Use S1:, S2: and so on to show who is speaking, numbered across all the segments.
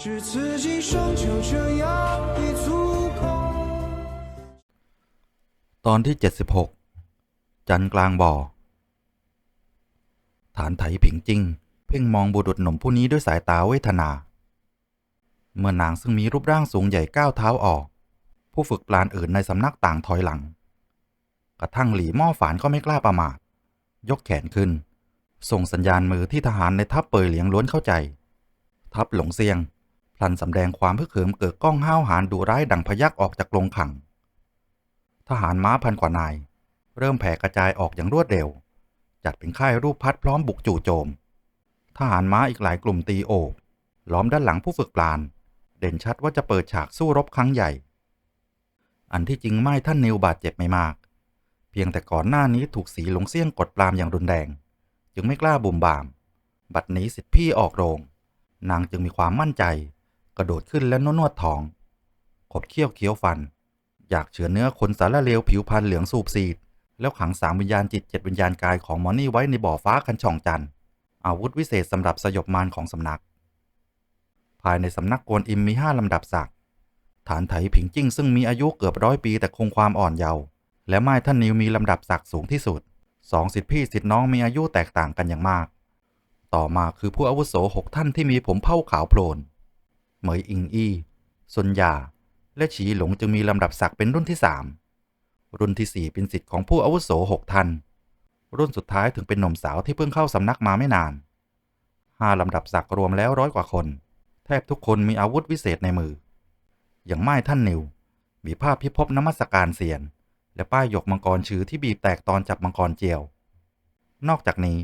S1: 只此今生就这样一足够。
S2: ตอนที่ 76 จันกลางบ่อ ฐานไถผิงจริง เพ่งมองบุรุษหนุ่มผู้นี้ด้วยสายตาเวทนา เมื่อนางซึ่งมีรูปร่างสูงใหญ่ก้าวเท้าออก ผู้ฝึกปลานอื่นในสำนักต่างถอยหลัง กระทั่งหลีหม้อฝานก็ไม่กล้าประมาท ยกแขนขึ้น ส่งสัญญาณมือที่ทหารในทัพเปยเหลียงล้วนเข้าใจ ทัพหลงเซียง พลันสำแดงความพึกเหิมเกิดก้องห้าวหาญดุร้ายดังพยักออกจากกรงขัง ทหารม้าพันกว่านาย เริ่มแผ่กระจายออกอย่างรวดเร็ว จัดเป็นค่ายรูปพัดพร้อมบุกจู่โจม ทหารม้าอีกหลายกลุ่มตีโอบล้อมด้านหลังผู้ฝึกปลาน เด่นชัดว่าจะเปิดฉากสู้รบครั้งใหญ่ อันที่จริงไม่ท่านนิวบาดเจ็บไม่มาก เพียงแต่ก่อนหน้านี้ถูกสีหลงเสี่ยงกดปรามอย่างรุนแรง จึงไม่กล้าบุ่มบาม บัดนี้สิทธิพี่ออกโรง นางจึงมีความมั่นใจ กระโดดขึ้นและนวดนวดท้อง ขบเคี้ยวเคี้ยวฟัน อยากเฉือเนื้อคนสารเลวผิวพรรณเหลืองสูบซีด แล้วขังสามวิญญาณจิตเจ็ดวิญญาณกายของมอนี่ไว้ในบ่อฟ้าคันช่องจันอาวุธวิเศษสำหรับสยบมารของสำนัก ภายในสำนักกวนอิมมีห้าลำดับศักดิ์ฐานไถผิงจิ้งซึ่งมีอายุเกือบร้อยปีแต่คงความอ่อนเยาว์และไม้ท่านนิวมีลำดับศักดิ์สูงที่สุดสองสิทธิพี่สิทธิน้องมีอายุแตกต่างกันอย่างมาก ต่อมาคือผู้อาวุโสหกท่านที่มีผมเผ้าขาวโพลน เหมยอิงอี้ซุนยา และฉีหลงจึงมีลำดับศักดิ์เป็นรุ่นที่สามรุ่นที่สี่เป็นสิทธิ์ของผู้อาวุโสหกท่านรุ่นสุดท้ายถึงเป็นหนุ่มสาวที่เพิ่งเข้าสำนักมาไม่นานห้าลำดับศักดิ์รวมแล้วร้อยกว่าคน แทบทุกคนมีอาวุธวิเศษในมือ อย่างไม้ท่านนิว มีภาพพิภพนมัสการเสียน และป้ายหยกมังกรชื้อที่บีบแตกตอนจับมังกรเจียว นอกจากนี้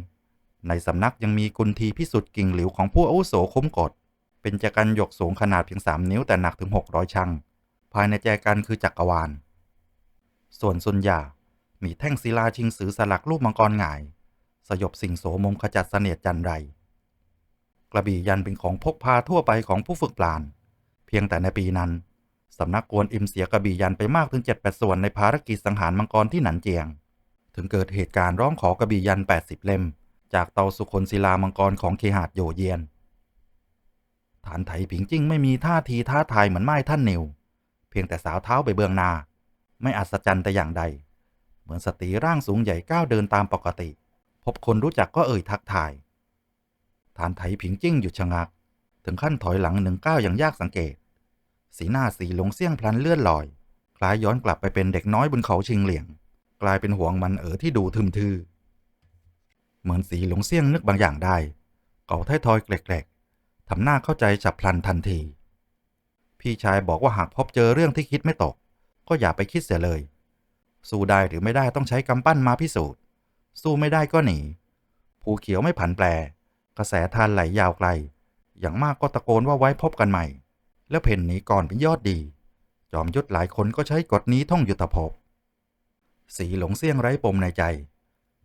S2: ในสำนักยังมีกุนทีพิสุทธิ์กิ่งหลิวของผู้อาวุโสคุ้มกฎ เป็นแจกันหยกสูงขนาดเพียงสามนิ้วแต่หนักถึงหกร้อยชั่ง ภายในแจกันคือจักรวาล ส่วนซุนยามีแท่งศิลาชิงสือสลักรูปมังกรหงาย สยบสิ่งโสมมขจัดเสนียดจันไร กระบี่ยันเป็นของพกพาทั่วไปของผู้ฝึกปลานเพียงแต่ในปีนั้น สำนักกวนอิมเสียกระบี่ยันไปมากถึงเจ็ดแปดส่วนในภารกิจสังหารมังกรที่หนันเจียง ถึงเกิดเหตุการณ์ร้องขอกระบี่ยัน 80 เล่ม จากเตาสุคนศิลามังกรของเคหาดโยเยียน ฐานไถผิงจิ้งไม่มีท่าทีท้าทายเหมือนไม้ท่านนิว เพียงแต่สาวเท้าไปเบื้องหน้า ไม่อัศจรรย์แต่อย่างใด เหมือนสตรีร่างสูงใหญ่ก้าวเดินตามปกติ พบคนรู้จักก็เอ่ยทักทาย ฐานไถผิงจิ้งหยุดชะงัก ถึงขั้นถอยหลังหนึ่งก้าวอย่างยากสังเกต สีหน้าสีหลงเสี่ยงพลันเลื่อนลอย คล้ายย้อนกลับไปเป็นเด็กน้อยบนเขาชิงเหลียง กลายเป็นห่วงมันเอ๋อที่ดูทึมทื่อเหมือนสีหลงเสี่ยงนึกบางอย่างได้เก่าไทยทอยเกรกๆ ทำหน้าเข้าใจฉับพลันทันที พี่ชายบอกว่าหากพบเจอเรื่องที่คิดไม่ตก ก็อย่าไปคิดเสียเลย สู้ได้หรือไม่ได้ต้องใช้กำปั้นมาพิสูจน์ สู้ไม่ได้ก็หนี ภูเขียวไม่ผันแปร กระแสทานไหลยาวไกล อย่างมากก็ตะโกนว่าไว้พบกันใหม่ แล้วเพ่นหนีก่อนเป็นยอดดี จอมยุทธหลายคนก็ใช้กฎนี้ท่องยุทธภพ สีหลงเสี่ยงไร้ปมในใจ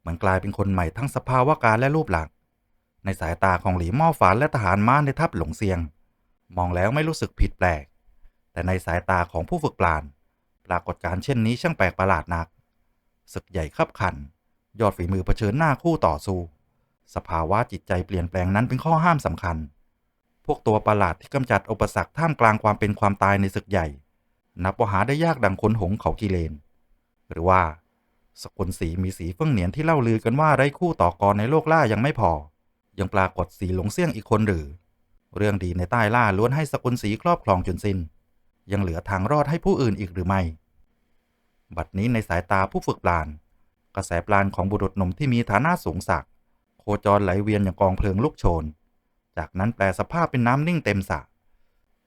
S2: มันกลายเป็นคนใหม่ทั้งสภาวะการและรูปหลัก ในสายตาของหลีม้อฝานและทหารม้าในทัพหลงเซียง มองแล้วไม่รู้สึกผิดแปลก แต่ในสายตาของผู้ฝึกปลานปรากฏการเช่นนี้ช่างแปลกประหลาดนัก ศึกใหญ่ขับขัน ยอดฝีมือเผชิญหน้าคู่ต่อสู้ สภาวะจิตใจเปลี่ยนแปลงนั้นเป็นข้อห้ามสำคัญ พวกตัวประหลาดที่กำจัดอุปสรรคท่ามกลางความเป็นความตายในศึกใหญ่ นับว่าหาได้ยากดังคนหงเขากิเลน หรือว่าสกุลสีมีสีเฟื่องเหนียนที่เล่าลือกันว่าไร้คู่ต่อกรในโลกล่ายังไม่พอ ยังปรากฏสีหลงเสี่ยงอีกคนหรือ เรื่องดีในใต้ล่าล้วนให้สกุลสีครอบครองจนสิน้น ยังเหลือทางรอดให้ผู้อื่นอีกหรือไม่ บัดนี้ในสายตาผู้ฝึกปลาน กระแสปลานของบุรุษหนุ่มที่มีฐานะสูงสักโคจรไหลเวียนอย่างกองเพลิงลุกโชน จากนั้นแปลสภาพเป็นน้ำนิ่งเต็มสระ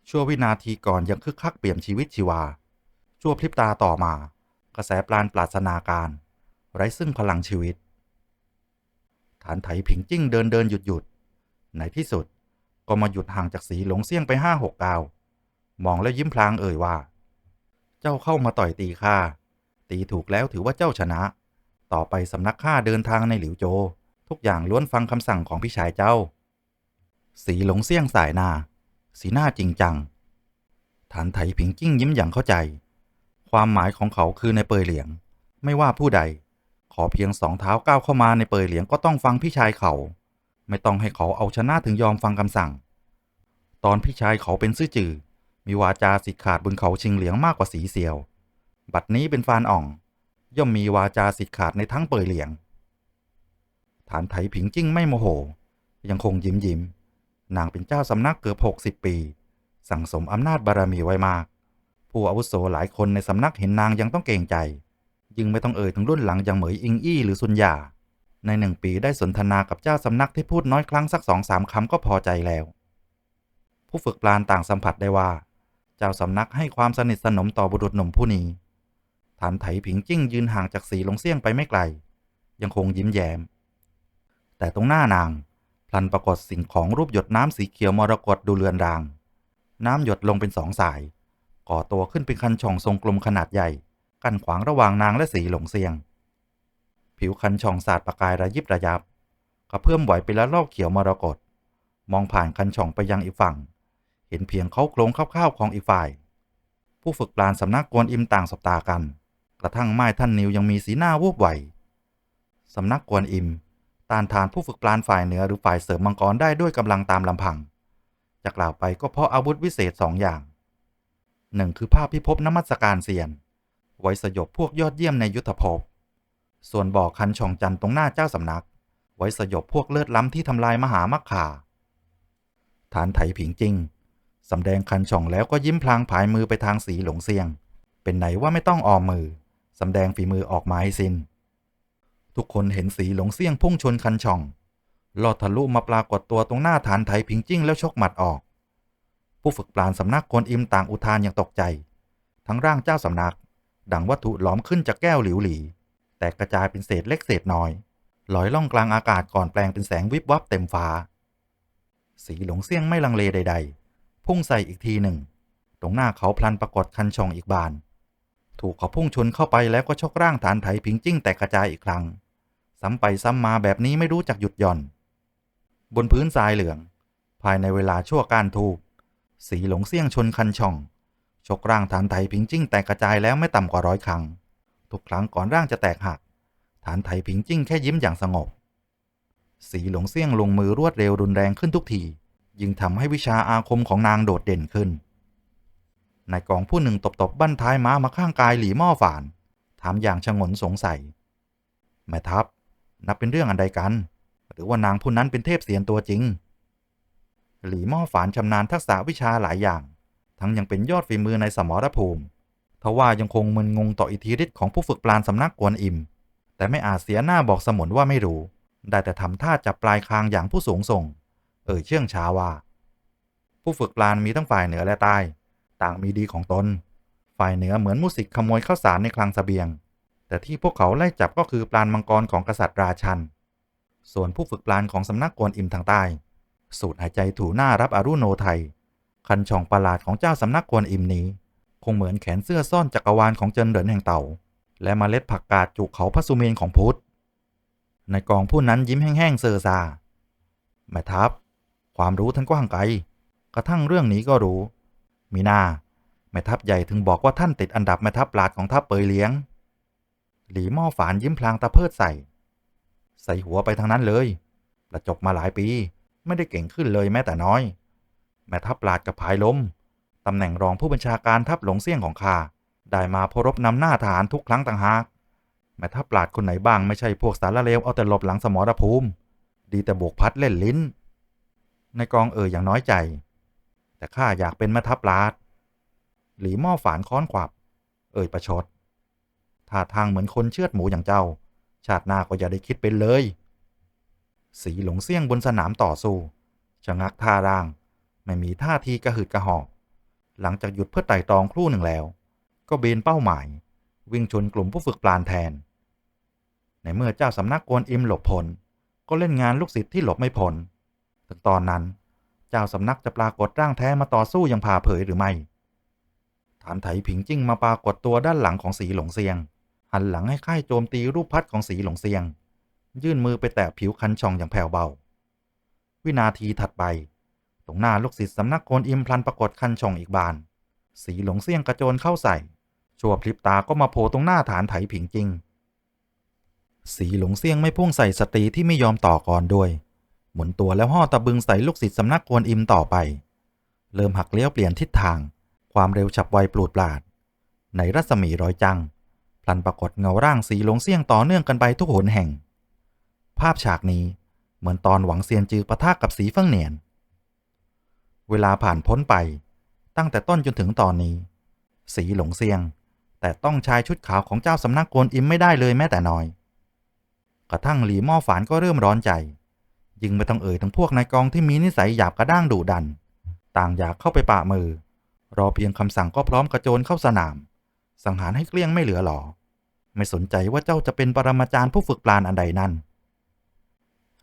S2: ชั่ววินาทีก่อนยังคึกคักเปี่ยมชีวิตชีวา ชั่วพริบตาต่อมา กระแสปลานปราศนาการ ไร้ซึ่งพลังชีวิต ฐานไถผิงจิ้งเดินเดินหยุดหยุดในที่สุดก็มาหยุดห่างจากสีหลงเสี่ยงไปห้าหกกาว มองแล้วยิ้มพลางเอ่ยว่า เจ้าเข้ามาต่อยตีข้าตีถูกแล้วถือว่าเจ้าชนะ ต่อไปสำนักข้าเดินทางในหลิวโจ ทุกอย่างล้วนฟังคำสั่งของพี่ชายเจ้า สีหลงเสี่ยงสายหน้า สีหน้าจริงจัง ฐานไถผิงกิ้งยิ้มอย่างเข้าใจ ความหมายของเขาคือในเปยเหลียง ไม่ว่าผู้ใด ขอเพียงสองเท้าก้าวเข้ามาในเปยเหลียงก็ต้องฟังพี่ชายเขา ไม่ต้องให้เขาเอาชนะถึงยอมฟังคำสั่ง ตอนพี่ชายเขาเป็นซื่อจือ มีวาจาสิทธิขาดบนเขาชิงเหลียงมากกว่าสีเสียว บัดนี้เป็นฟานอ่อง ย่อมมีวาจาสิทธิขาดในทั้งเปยเหลียง ฐานไถผิงจิ้งไม่โมโห ยังคงยิ้มยิ้มนางเป็นเจ้าสำนักเกือบหกสิบปี สั่งสมอำนาจบารมีไว้มาก ผู้อาวุโสหลายคนในสำนักเห็นนางยังต้องเกรงใจ ยึงไม่ต้องเอ่ยถึงรุ่นหลังอย่างเหมยอิงอี้หรือซุนหยาในหนึ่งปีได้สนทนากับเจ้าสำนักที่พูดน้อยครั้งสักสองสามคำก็พอใจแล้ว ผู้ฝึกปลานต่างสัมผัสได้ว่า เจ้าสำนักให้ความสนิทสนมต่อบุรุษหนุ่มผู้นี้ฐานไถผิงจิ้งยืนห่างจากสีหลงเซี่ยงไปไม่ไกล ยังคงยิ้มแย้ม แต่ตรงหน้านาง พลันปรากฏสิ่งของรูปหยดน้ำสีเขียวมรกตดูเรือนราง น้ำหยดลงเป็นสองสาย ก่อตัวขึ้นเป็นคันช่องทรงกลมขนาดใหญ่ กั้นขวางระหว่างนางและสีหลงเซียง ผิวคันช่องสาดประกายระยิบระยับกระเพื่อมไหวไปละลอกเขียวมรกตมองผ่านคันช่องไปยังอีกฝั่ง เห็นเพียงเขาโครงคร่าวๆของอีกฝ่าย ผู้ฝึกปราณสำนักกวนอิมต่างสบตากัน กระทั่งไม้ท่านนิวยังมีสีหน้าวูบไหวสำนักกวนอิมต้านทานผู้ฝึกปราณฝ่ายเหนือหรือฝ่ายเสริมมังกรได้ด้วยกำลังตามลำพังจะกล่าวไปก็เพราะอาวุธวิเศษสองอย่างหนึ่งคือภาพพิภพนมัสการเซียน ไว้สยบพวกยอดเยี่ยมในยุทธภพ ส่วนบ่อคันช่องจันตรงหน้าเจ้าสำนัก ไว้สยบพวกเลือดล้ำที่ทำลายมหามักขาฐานไถผิงจริงสำแดงคันช่องแล้วก็ยิ้มพลางผายมือไปทางสีหลงเซียง เป็นไหนว่าไม่ต้องออมมือสำแดงฝีมือออกมาให้สิน้น ทุกคนเห็นสีหลงเซียงพุ่งชนคันช่องลอดทะลุมาปรากฏตัวตรงหน้าฐานไถผิงจิ้งแล้วชกหมัดออก ผู้ฝึกปราณสำนักกนอิมต่างอุทานอย่างตกใจ ทั้งร่างเจ้าสำนัก ดังวัตถุหลอมขึ้นจากแก้วหลิวหลี แตกกระจายเป็นเศษเล็กเศษน้อยลอยล่องกลางอากาศก่อนแปลงเป็นแสงวิบวับเต็มฟ้า สีหลงเซี่ยงไม่ลังเลใด ๆ พุ่งใส่อีกทีหนึ่ง ตรงหน้าเขาพลันปรากฏคันช่องอีกบาน ถูกเขาพุ่งชนเข้าไปแล้วก็ชกร่างฐานไถผิงจิ้งแตกกระจายอีกครั้ง ซ้ำไปซ้ำมาแบบนี้ไม่รู้จักหยุดหย่อน บนพื้นทรายเหลือง ภายในเวลาชั่วการทูกสีหลงเซี่ยงชนคันช่อง ชกร่างฐานไถผิงจิ้งแตกกระจายแล้วไม่ต่ำกว่าร้อยครั้ง ทุกครั้งก่อนร่างจะแตกหัก ฐานไถผิงจิ้งแค่ยิ้มอย่างสงบ สีหลงเซี่ยงลงมือรวดเร็วรุนแรงขึ้นทุกที ยิ่งทำให้วิชาอาคมของนางโดดเด่นขึ้น นายกองผู้หนึ่งตบๆบบั้นท้ายม้ามาข้างกายหลีหม้อฝาน ถามอย่างชงนสงสัย แม่ทัพ นับเป็นเรื่องอันใดกัน หรือว่านางผู้นั้นเป็นเทพเสียนตัวจริง หลีหม้อฝานชำนาญทักษะวิชาหลายอย่าง ทั้งยังเป็นยอดฝีมือในสมรภูมิทว่ายังคงมึนงงต่ออิทธิฤทธิ์ของผู้ฝึกปราณสำนักกวนอิม แต่ไม่อาจเสียหน้าบอกสมุนว่าไม่รู้ ได้แต่ทำท่าจับปลายคางอย่างผู้สูงส่ง เอ่ยเชื่องช้าว่า ผู้ฝึกปราณมีทั้งฝ่ายเหนือและใต้ ต่างมีดีของตน ฝ่ายเหนือเหมือนมุสิกขโมยข้าวสารในคลังเสบียง แต่ที่พวกเขาไล่จับก็คือปราณมังกรของกษัตริย์ราชัน ส่วนผู้ฝึกปราณของสำนักกวนอิมทางใต้ สูดหายใจถูหน้ารับอารุโนไทย คันช่องประหลาดของเจ้าสำนักกวนอิมนี้ คงเหมือนแขนเสื้อซ่อนจักรวาลของเจินเหรินแห่งเต่า และมเมล็ดผักกาดจุกเขาพระสุเมนของพุทธในกองผู้นั้นยิ้มแห้งๆเซอซาแม่ทัพ ความรู้ท่านกว้างไกลกระทั่งเรื่องนี้ก็รู้ มีหน้าแม่ทัพใหญ่ถึงบอกว่าท่านติดอันดับแม่ทัพปราดของทัพเปยเลี้ยง หลีหม้อฝานยิ้มพลางตะเพิดใส่ ใส่หัวไปทางนั้นเลยประจบมาหลายปี ไม่ได้เก่งขึ้นเลยแม้แต่น้อย แม่ทัพปราดกับผายล้มตำแหน่งรองผู้บัญชาการทัพหลงเซี่ยงของข้าได้มาพรบนำหน้าทหารทุกครั้งต่างหากแม่ทัพปราดคนไหนบ้างไม่ใช่พวกสารเลวเอาแต่หลบหลังสมรภูมิ ดีแต่โบกพัดเล่นลิ้น ในกองเอ่ยอย่างน้อยใจ แต่ข้าอยากเป็นแม่ทัพปราด หลีหม้อฝานค้อนขวับ เอ่ยประชดท่าทางเหมือนคนเชือดหมูอย่างเจ้า ชาติหน้าก็อย่าได้คิดเป็นเลย สีหลงเซี่ยงบนสนามต่อสู้ชะงักท่าร่าง ไม่มีท่าทีกระหืดกระหอบ หลังจากหยุดเพื่อไต่ตองครู่หนึ่งแล้ว ก็เบนเป้าหมาย วิ่งชนกลุ่มผู้ฝึกปลานแทน ในเมื่อเจ้าสำนักกวนอิมหลบพ้นก็เล่นงานลูกศิษย์ที่หลบไม่พ้นถึงตอนนั้น เจ้าสำนักจะปรากฏร่างแท้มาต่อสู้ย่างผ่าเผยหรือไม่ฐานไถผิงจิ้งมาปรากฏตัวด้านหลังของสีหลงเซียง หันหลังให้ค่ายโจมตีรูปพัดของสีหลงเซียง ยื่นมือไปแตะผิวคันช่องอย่างแผ่วเบา วินาทีถัดไป ตรงหน้าลูกศิษย์สำนักโกนอิมพลันปรากฏคันช่องอีกบาน สีหลงเซี่ยงกระโจนเข้าใส่ ชั่วพลิบตาก็มาโผล่ตรงหน้าฐานไถผิงจริง สีหลงเซี่ยงไม่พุ่งใส่สตรีที่ไม่ยอมต่อก่อนด้วย หมุนตัวแล้วห่อตะบึงใส่ลูกศิษย์สำนักโกนอิมต่อไป เริ่มหักเลี้ยวเปลี่ยนทิศทาง ความเร็วฉับไวปลูดปลาด ในรัศมีร้อยจัง พลันปรากฏเงาร่างสีหลงเสี่ยงต่อเนื่องกันไปทุกหนแห่ง ภาพฉากนี้เหมือนตอนหวังเซียนจือปะทะกับสีเฟิงเหนียน เวลาผ่านพ้นไป ตั้งแต่ต้นจนถึงตอนนี้ สีหลงเซียง แต่ต้องชายชุดขาวของเจ้าสำนักโกนอิมไม่ได้เลยแม้แต่น้อย กระทั่งหลีหม้อฝานก็เริ่มร้อนใจ ยิงไม่ต้องเอ่ยถึงพวกนายกองที่มีนิสัยหยาบกระด้างดุดัน ต่างอยากเข้าไปปะมือ รอเพียงคำสั่งก็พร้อมกระโจนเข้าสนาม สังหารให้เกลี้ยงไม่เหลือหลอ ไม่สนใจว่าเจ้าจะเป็นปรมาจารย์ผู้ฝึกปราณอันใดนั่น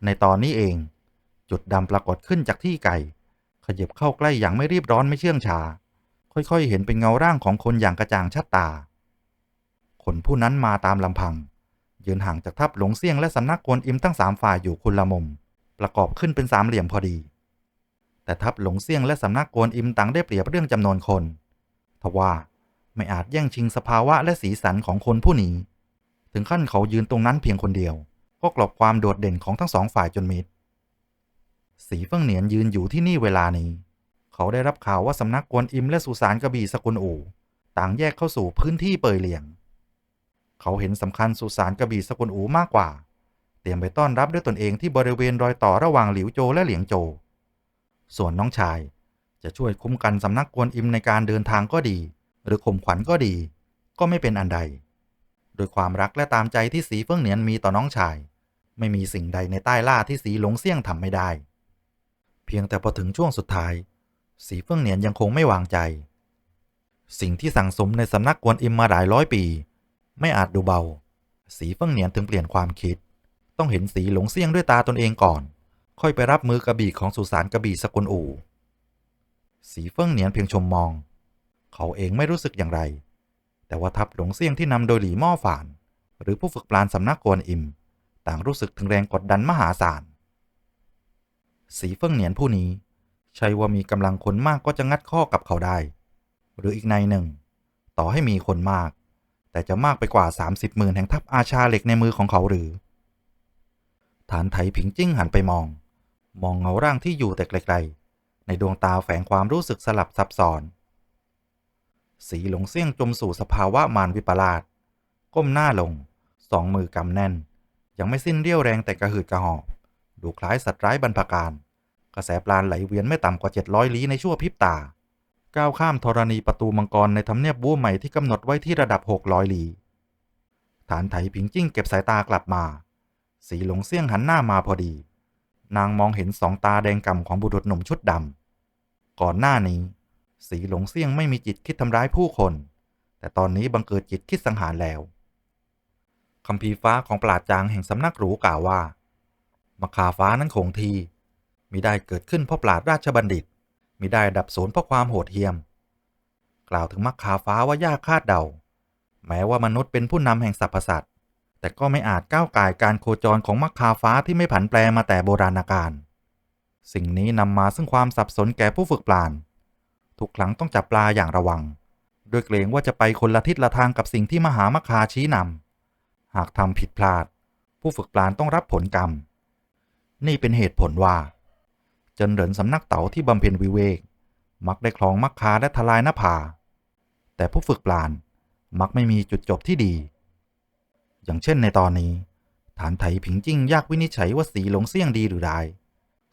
S2: ในตอนนี้เอง จุดดำปรากฏขึ้นจากที่ไกล ขยับเข้าใกล้อย่างไม่รีบร้อนไม่เชื่องช้าค่อยๆ เห็นเป็นเงาร่างของคนอย่างกระจ่างชัดตา คนผู้นั้นมาตามลำพัง ยืนห่างจากทัพหลงเซี่ยงและสำนักกวนอิมทั้งสามฝ่ายอยู่คนละมุม ประกอบขึ้นเป็นสามเหลี่ยมพอดี แต่ทัพหลงเซี่ยงและสำนักกวนอิมต่างได้เปรียบเรื่องจำนวนคนทว่าไม่อาจแย่งชิงสภาวะและสีสันของคนผู้นี้ ถึงขั้นเขายืนตรงนั้นเพียงคนเดียว ก็กลบความโดดเด่นของทั้งสองฝ่ายจนมิด สีเฟิ่งเหนียนยืนอยู่ที่นี่เวลานี้ เขาได้รับข่าวว่าสำนักกวนอิมและสุสานกระบี่สกุลอู่ ต่างแยกเข้าสู่พื้นที่เปยเหลียง เขาเห็นสำคัญสุสานกระบี่สกุลอู่มากกว่า เตรียมไปต้อนรับด้วยตนเองที่บริเวณรอยต่อระหว่างหลิวโจและเหลียงโจ ส่วนน้องชายจะช่วยคุ้มกันสำนักกวนอิมในการเดินทางก็ดี หรือข่มขวัญก็ดี ก็ไม่เป็นอันใด โดยความรักและตามใจที่สีเฟิ่งเหนียนมีต่อน้องชาย ไม่มีสิ่งใดในใต้ล่าที่สีหลงเซี่ยงทำไม่ได้ พียงแต่พอถึงช่วงสุดท้าย สีเฟิ่องเหนียนยังคงไม่วางใจ สิ่งที่สั่งสมในสำนักกวนอิมมาหลายร้อยปี ไม่อาจดูเบา สีเฟิ่องเหนียนถึงเปลี่ยนความคิด ต้องเห็นสีหลงเซี่ยงด้วยตาตนเองก่อน ค่อยไปรับมือกระบี่ของสุสานกระบี่สกุลอู่ สีเฟิ่องเหนียนเพียงชมมอง เขาเองไม่รู้สึกอย่างไร แต่ว่าทัพหลงเซี่ยงที่นำโดยหลีม้อฝาน หรือผู้ฝึกปราณสำนักกวนอิม ต่างรู้สึกถึงแรงกดดันมหาศาล สีเฟิ่งเหนียนผู้นี้ ใช่ว่ามีกำลังคนมากก็จะงัดข้อกับเขาได้ หรืออีกในหนึ่ง ต่อให้มีคนมาก แต่จะมากไปกว่า 30หมื่นแห่งทัพอาชาเหล็กในมือของเขาหรือฐานไถผิงจิ้งหันไปมอง มองเงาร่างที่อยู่แต่ไกลๆในดวงตาแฝงความรู้สึกสลับซับซ้อน สีหลงเสี่ยงจมสู่สภาวะมารวิปลาสก้มหน้าลง สองมือกำแน่น ยังไม่สิ้นเรี่ยวแรงแต่กระหืดกระหอบ ดูคล้ายสัตว์ร้ายบรรพการ กระแสปราณไหลเวียนไม่ต่ำกว่า 700 ลี้ในชั่วพริบตา ก้าวข้ามธรณีประตูมังกรในทำเนียบบู้ใหม่ที่กำหนดไว้ที่ระดับ 600 ลี้ ฐานไถผิงจิ้งเก็บสายตากลับมา สีหลงเสี่ยงหันหน้ามาพอดี นางมองเห็นสองตาแดงก่ำของบุรุษหนุ่มชุดดำ ก่อนหน้านี้ สีหลงเสี่ยงไม่มีจิตคิดทำร้ายผู้คน แต่ตอนนี้บังเกิดจิตคิดสังหารแล้วคำพีฟ้าของปราดจางแห่งสำนักหรูกล่าวว่า มคาฟ้านั้นคงทีมิได้เกิดขึ้นเพราะปราดราชบัณฑิตมิได้ดับสูญเพราะความโหดเหี้ยม กล่าวถึงมักคาฟ้าว่ายากคาดเดา แม้ว่ามนุษย์เป็นผู้นำแห่งสรรพสัตว์แต่ก็ไม่อาจก้าวไก่การโคจรของมักคาฟ้าที่ไม่ผันแปรมาแต่โบราณกาลสิ่งนี้นำมาซึ่งความสับสนแก่ผู้ฝึกปราณทุกครั้งต้องจับปลาอย่างระวังโดยเกรงว่าจะไปคนละทิศละทางกับสิ่งที่มหามคาชี้นำหากทำผิดพลาด ผู้ฝึกปราณต้องรับผลกรรม นี่เป็นเหตุผลว่า เจนเหรินสำนักเต๋าที่บำเพ็ญวิเวก มักได้คลองมักคาและทลายหน้าผาแต่ผู้ฝึกปราณมักไม่มีจุดจบที่ดี อย่างเช่นในตอนนี้ ฐานไถผิงจิ้งยากวินิจฉัยว่าสีหลงเสี่ยงดีหรือร้าย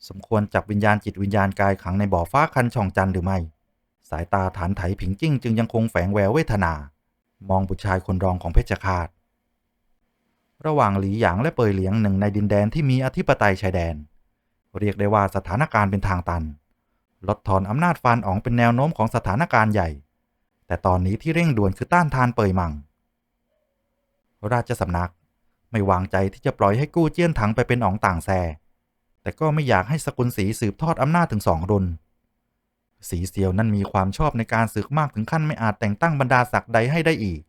S2: สมควรจับวิญญาณจิตวิญญาณกายขังในบ่อฟ้าคันช่องจันหรือไม่ สายตาฐานไถผิงจิ้งจึงยังคงแฝงแววเวทนา มองบุตรชายคนรองของเพชฌฆาต ระหว่างหลีหยางและเปยเหลียงหนึ่งในดินแดนที่มีอธิปไตยชายแดน เรียกได้ว่าสถานการณ์เป็นทางตัน ลดทอนอำนาจฟานอ๋องเป็นแนวโน้มของสถานการณ์ใหญ่ แต่ตอนนี้ที่เร่งด่วนคือต้านทานเปยมัง ราชสำนักไม่วางใจที่จะปล่อยให้กู้เจี้ยนถังไปเป็นอ๋องต่างแซ แต่ก็ไม่อยากให้สกุลสีสืบทอดอำนาจถึงสองรุ่นสีเซียวนั้นมีความชอบในการศึกมากถึงขั้นไม่อาจแต่งตั้งบรรดาศักดิ์ใดให้ได้อีก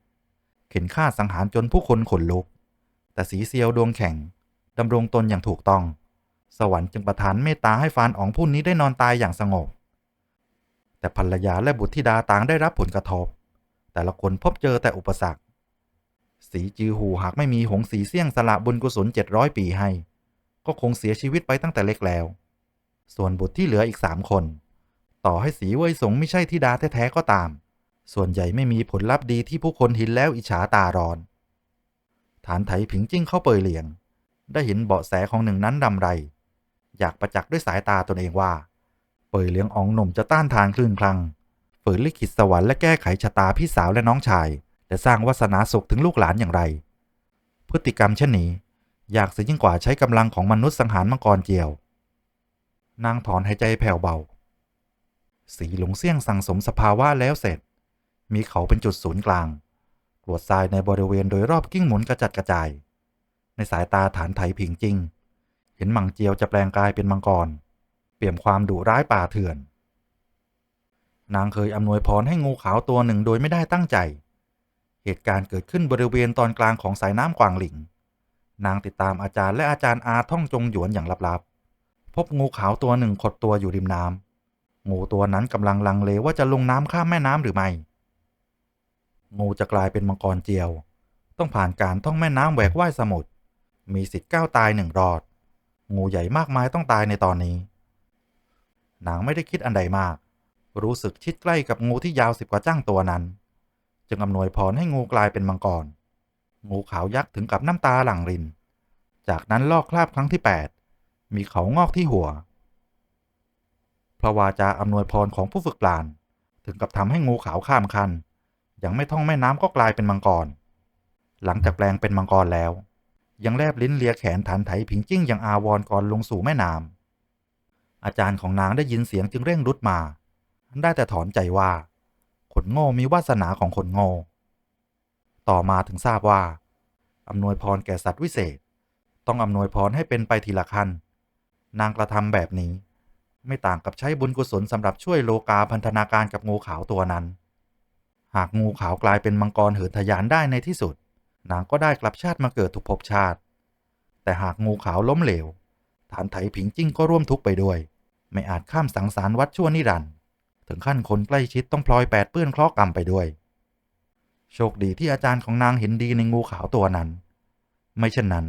S2: เข็นฆ่าสังหารจนผู้คนขนลุก แต่สีเซียวดวงแข็งดำรงตนอย่างถูกต้อง สวรรค์จึงประทานเมตตาให้ฟานอ๋องผู้นี้ได้นอนตายอย่างสงบ แต่ภรรยาและบุตรธิดาต่างได้รับผลกระทบ แต่ละคนพบเจอแต่อุปสรรค สีจือหูหากไม่มีหงสีเสี่ยงสละบุญกุศล700ปีให้ ก็คงเสียชีวิตไปตั้งแต่เล็กแล้ว ส่วนบุตรที่เหลืออีกสามคน ต่อให้สีเว่ยสงไม่ใช่ธิดาแท้ๆก็ตาม ส่วนใหญ่ไม่มีผลลัพธ์ดีที่ผู้คนเห็นแล้วอิจฉาตาร้อน ฐานไถผิงจิ้งเข้าเปยเหลียง ได้เห็นเบาะแสของหนึ่งนั้นดำไร อยากประจักษ์ด้วยสายตาตนเองว่า เปยเหลียงอองหนุ่มจะต้านทานคลื่นคลังฝืนลิขิตสวรรค์และแก้ไขชะตาพี่สาวและน้องชาย และสร้างวาสนาสุขถึงลูกหลานอย่างไร พฤติกรรมเช่นนี้ อยากเสียยิ่งกว่าใช้กำลังของมนุษย์สังหารมังกรเจียว นางถอนหายใจแผ่วเบา สีหลงเสี่ยงสั่งสมสภาวะแล้วเสร็จ มีเขาเป็นจุดศูนย์กลาง กรวดทรายในบริเวณโดยรอบกิ้งหมุนกระจัดกระจาย ในสายตาฐานไถผิงจริง เห็นมังเจียวจะแปลงกายเป็นมังกร เปี่ยมความดุร้ายป่าเถื่อน นางเคยอำนวยพรให้งูขาวตัวหนึ่งโดยไม่ได้ตั้งใจ เหตุการณ์เกิดขึ้นบริเวณตอนกลางของสายน้ำกวางหลิง นางติดตามอาจารย์และอาจารย์อาท่องจงหยวนอย่างลับๆ พบงูขาวตัวหนึ่งขดตัวอยู่ริมน้ำงูตัวนั้นกำลังลังเลว่าจะลงน้ำข้ามแม่น้ำหรือไม่ งูจะกลายเป็นมังกรเจียว ต้องผ่านการท่องแม่น้ำแหวกว่ายสมุทรมีสิทธิ์ก้าวตายหนึ่งรอด งูใหญ่มากมายต้องตายในตอนนี้ นางไม่ได้คิดอันใดมาก รู้สึกชิดใกล้กับงูที่ยาวสิบกว่าจ้างตัวนั้น จึงอำนวยพรให้งูกลายเป็นมังกร งูขาวยักษ์ถึงกับน้ำตาหลั่งริน จากนั้นลอกคราบครั้งที่ 8 มีเขางอกที่หัว พระวาจาอำนวยพรของผู้ฝึกปราณถึงกับทำให้งูขาวข้ามคัน ยังไม่ท่องแม่น้ำก็กลายเป็นมังกร หลังจากแปลงเป็นมังกรแล้ว ยังแลบลิ้นเลียแขนฐานไถผิงจิ้งอย่างอาวรก่อนลงสู่แม่น้ำอาจารย์ของนางได้ยินเสียงจึงเร่งรุดมา ได้แต่ถอนใจว่าคนโง่มีวาสนาของคนโง่ ต่อมาถึงทราบว่าอำนวยพรแก่สัตว์วิเศษ ต้องอำนวยพรให้เป็นไปทีละขั้น นางกระทำแบบนี้ ไม่ต่างกับใช้บุญกุศลสำหรับช่วยโลกาพันธนาการกับงูขาวตัวนั้น หากงูขาวกลายเป็นมังกรเหินทะยานได้ในที่สุด นางก็ได้กลับชาติมาเกิดทุกภพชาติ แต่หากงูขาวล้มเหลว ฐานไถผิงจิ้งก็ร่วมทุกข์ไปด้วย ไม่อาจข้ามสังสารวัดชั่วนิรันดร์ถึงขั้นคนใกล้ชิดต้องพลอยแปดเปื้อนเคราะห์กรรมไปด้วย โชคดีที่อาจารย์ของนางเห็นดีในงูขาวตัวนั้น ไม่เช่นนั้น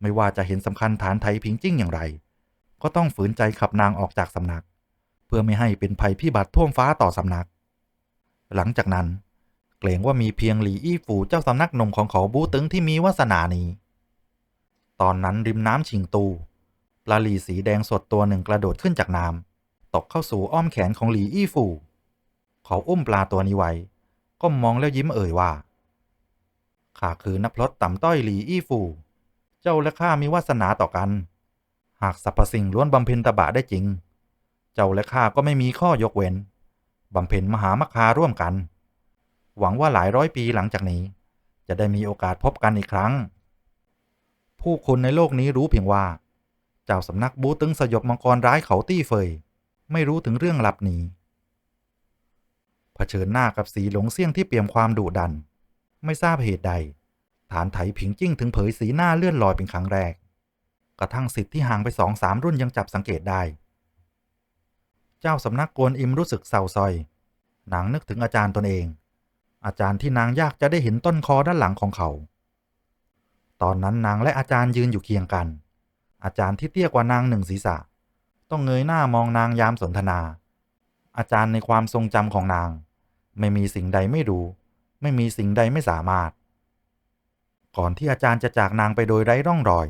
S2: ไม่ว่าจะเห็นสำคัญฐานไถผิงจิ้งอย่างไร ก็ต้องฝืนใจขับนางออกจากสำนัก เพื่อไม่ให้เป็นภัยพิบัติท่วมฟ้าต่อสำนักหลังจากนั้น เกรงว่ามีเพียงหลีอี้ฝูเจ้าสำนักหนุ่มของเขาบูตึงที่มีวาสนานี้ ตอนนั้นริมน้ำชิงตูปลาหลีสีแดงสดตัวหนึ่งกระโดดขึ้นจากน้ำตกเข้าสู่อ้อมแขนของหลีอี้ฝูเขาอุ้มปลาตัวนี้ไว้ก้มมองแล้วยิ้มเอ่ยว่าข้าคือนักพลดต่ำต้อยหลีอี้ฝูเจ้าและข้ามีวาสนาต่อกัน หากสรรพสิ่งล้วนบำเพ็ญตบะได้จริง เจ้าและข้าก็ไม่มีข้อยกเว้นบำเพ็ญมหามคาร่วมกัน หวังว่าหลายร้อยปีหลังจากนี้ จะได้มีโอกาสพบกันอีกครั้ง ผู้คนในโลกนี้รู้เพียงว่า เจ้าสำนักบูตึงสยบมังกรร้ายเขาตี้เฟย ไม่รู้ถึงเรื่องลับนี้เผชิญหน้ากับสีหลงเสี่ยงที่เปี่ยมความดุดัน ไม่ทราบเหตุใด ฐานไถผิงจิ้งถึงเผยสีหน้าเลื่อนลอยเป็นครั้งแรก กระทั่งสิทธิ์ที่ห่างไปสองสามรุ่นยังจับสังเกตได้ เจ้าสำนักกวนอิมรู้สึกเศร้าซอย หนางนึกถึงอาจารย์ตนเอง อาจารย์ที่นางยากจะได้เห็นต้นคอด้านหลังของเขา ตอนนั้นนางและอาจารย์ยืนอยู่เคียงกัน อาจารย์ที่เตี้ยกว่านางหนึ่งศีรษะ ต้องเงยหน้ามองนางยามสนทนา อาจารย์ในความทรงจำของนาง ไม่มีสิ่งใดไม่รู้ ไม่มีสิ่งใดไม่สามารถ ก่อนที่อาจารย์จะจากนางไปโดยไร้ร่องรอย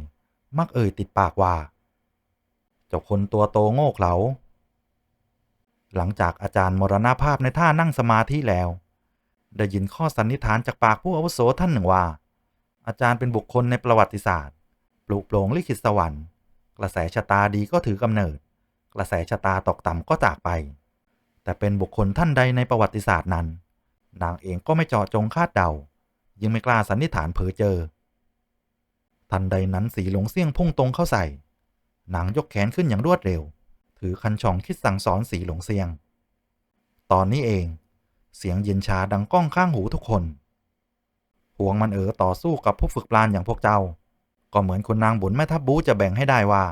S2: มักเอ่ยติดปากว่าเจ้าคนตัวโตโง่เขลาหลังจากอาจารย์มรณภาพในท่านั่งสมาธิแล้ว ได้ยินข้อสันนิษฐานจากปากผู้อาวุโสท่านหนึ่งว่า อาจารย์เป็นบุคคลในประวัติศาสตร์ ปลุกโปร่งลิขิตสวรรค์ กระแสชะตาดีก็ถือกำเนิด กระแสชะตาตกต่ำก็จากไป แต่เป็นบุคคลท่านใดในประวัติศาสตร์นั้น นางเองก็ไม่เจาะจงคาดเดา ยังไม่กล้าสันนิษฐานเผอเจอ ทันใดนั้นสีหลงเสี่ยงพุ่งตรงเข้าใส่ นางยกแขนขึ้นอย่างรวดเร็ว ถือคันช่องคิดสั่งสอนสีหลงเซียง ตอนนี้เอง เสียงเย็นชาดังก้องข้างหูทุกคนห่วงมันเอ๋อต่อสู้กับผู้ฝึกปราณอย่างพวกเจ้า ก็เหมือนคุณนางบุญแม่ทัพบูจะแบ่งให้ได้ว่า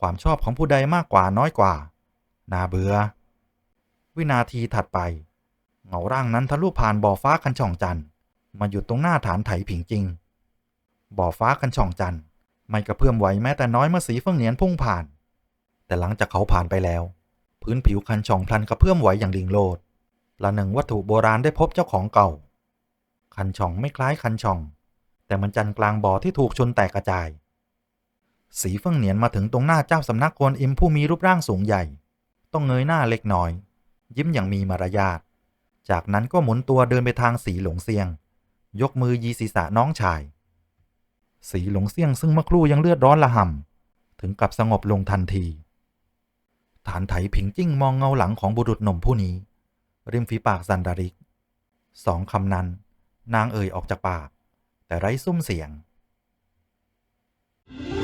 S2: ความชอบของผู้ใดมากกว่าน้อยกว่าน่าเบื่อ วินาทีถัดไป เงาร่างนั้นทะลุผ่านบ่อฟ้าคันช่องจันทร์มาอยู่ตรงหน้าฐานไถผิงจริง บ่อฟ้าคันช่องจันทร์ไม่กระเพื่อมไหวแม้แต่น้อยเมื่อสีเฟื่องเหนียนพุ่งผ่าน แต่หลังจากเขาผ่านไปแล้ว พื้นผิวคันช่องพลันกระเพื่อมไหวอย่างลิงโลด ละหนึ่งวัตถุโบราณได้พบเจ้าของเก่า คันช่องไม่คล้ายคันช่อง แต่มันจันกลางบ่อที่ถูกชนแตกกระจาย สีเฟิ่องเหนียนมาถึงตรงหน้าเจ้าสำนักกวนอิมผู้มีรูปร่างสูงใหญ่ ต้องเงยหน้าเล็กน้อย ยิ้มอย่างมีมารยาท จากนั้นก็หมุนตัวเดินไปทางสีหลงเซียง ยกมือยีศีรษะน้องชาย สีหลงเซียงซึ่งเมื่อครู่ยังเลือดร้อนละห่ำถึงกับสงบลงทันที ฐานไถผิงจิ้งมองเงาหลังของบุรุษหนุ่มผู้นี้ ริมฝีปากซันดาริกสองคำนั้น นางเอ่ยออกจากปาก แต่ไร้ซุ้มเสียง thank you